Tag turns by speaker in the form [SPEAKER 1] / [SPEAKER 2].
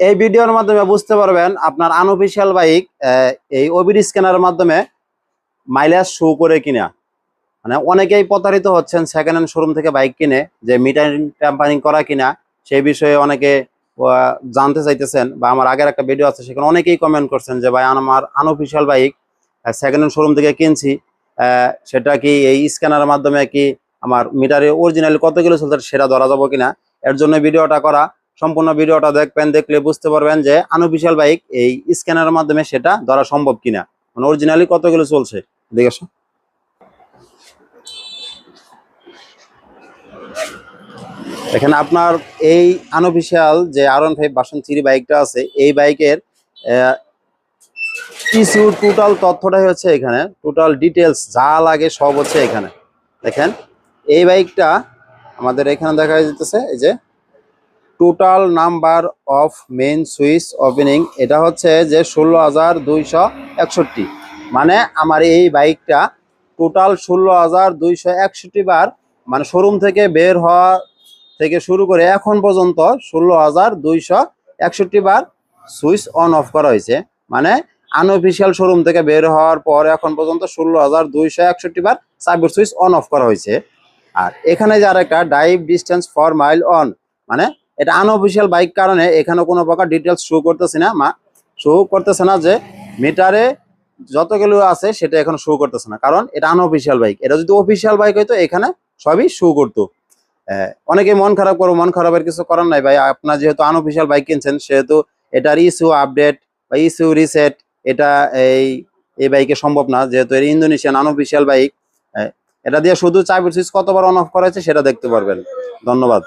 [SPEAKER 1] এই ভিডিওর মাধ্যমে বুঝতে পারবেন আপনার আনঅফিসিয়াল বাইক এই ওবির স্ক্যানারের মাধ্যমে মাইলেজ শো করে কিনা। মানে অনেকেই প্রতারিত হচ্ছেন সেকেন্ড হ্যান্ড শোরুম থেকে বাইক কিনে, যে মিটারিং ট্যাম্পারিং করা কিনা, সেই বিষয়ে অনেকে জানতে চাইতেছেন বা আমার আগের একটা ভিডিও আছে, সেখানে অনেকেই কমেন্ট করছেন যে, ভাই, আমার unofficial bike second hand showroom থেকে কিনছি সেটা কি এই স্ক্যানারের মাধ্যমে কি আমার মিটারে অরিজিনালি কত কিলো চলছে, সেটা ধরা যাব কিনা? এর জন্য ভিডিওটা করা সম্পূর্ণ ভিডিওটা দেখবেন, দেখলে বুঝতে পারবেন যে আনঅফিসিয়াল বাইক এই স্ক্যানারের মাধ্যমে সেটা ধরা সম্ভব কিনা। মানে অরিজিনালি কত কিলো চলছে? দেখে আসো। এখানে আপনার এই আনঅফিসিয়াল যে R one five version three বাইকটা আছে, এই বাইকের ইস্যু টোটাল তথ্যটাই হচ্ছে এখানে। টোটাল ডিটেলস যা লাগে সব হচ্ছে এখানে। দেখেন, এই বাইকটা আমাদের এখানে দেখা যেতেছে, এই যে total number of main switch opening, এটা হচ্ছে যে ষোলো হাজার দুইশো একষট্টি। মানে আমার এই বাইকটা টোটাল ষোলো হাজার দুইশো একষট্টি বার মানে শোরুম থেকে বের হওয়া থেকে শুরু করে এখন পর্যন্ত ষোলো হাজার দুইশো একষট্টি বার সুইচ অন অফ করা হয়েছে। মানে আনঅফিসিয়াল শোরুম থেকে বের হওয়ার পর এখন পর্যন্ত ষোলো হাজার দুইশো একষট্টি বার সাইবার সুইচ অন অফ করা হয়েছে। আর এখানে যে আর একটা drive distance for mile on মানে এটা আনঅফিসিয়াল বাইক কারণে এখানে কোনো প্রকার ডিটেলস শো করতেছে না, মা। শো করতেছে না যে মিটারে যত কিলো আছে সেটা এখন শো করতেছে না। কারণ এটা আনঅফিসিয়াল বাইক এটা যদি অফিসিয়াল বাইক হইতো, এখানে সবই শো করতো। অনেকে মন খারাপ করো, মন খারাপের কিছু করার নাই ভাই। আপনার যেহেতু আনঅফিসিয়াল বাইক কিনছেন, সেহেতু এটার ইস্যু আপডেট বা ইস্যু রিসেট এটা এই এই বাইকে সম্ভব না। যেহেতু এর ইন্দোনেশিয়ান আনঅফিসিয়াল বাইক এটা দিয়ে শুধু চাবির সুইচ কতবার অন অফ করা হয়েছে, সেটা দেখতে পারবেন। ধন্যবাদ।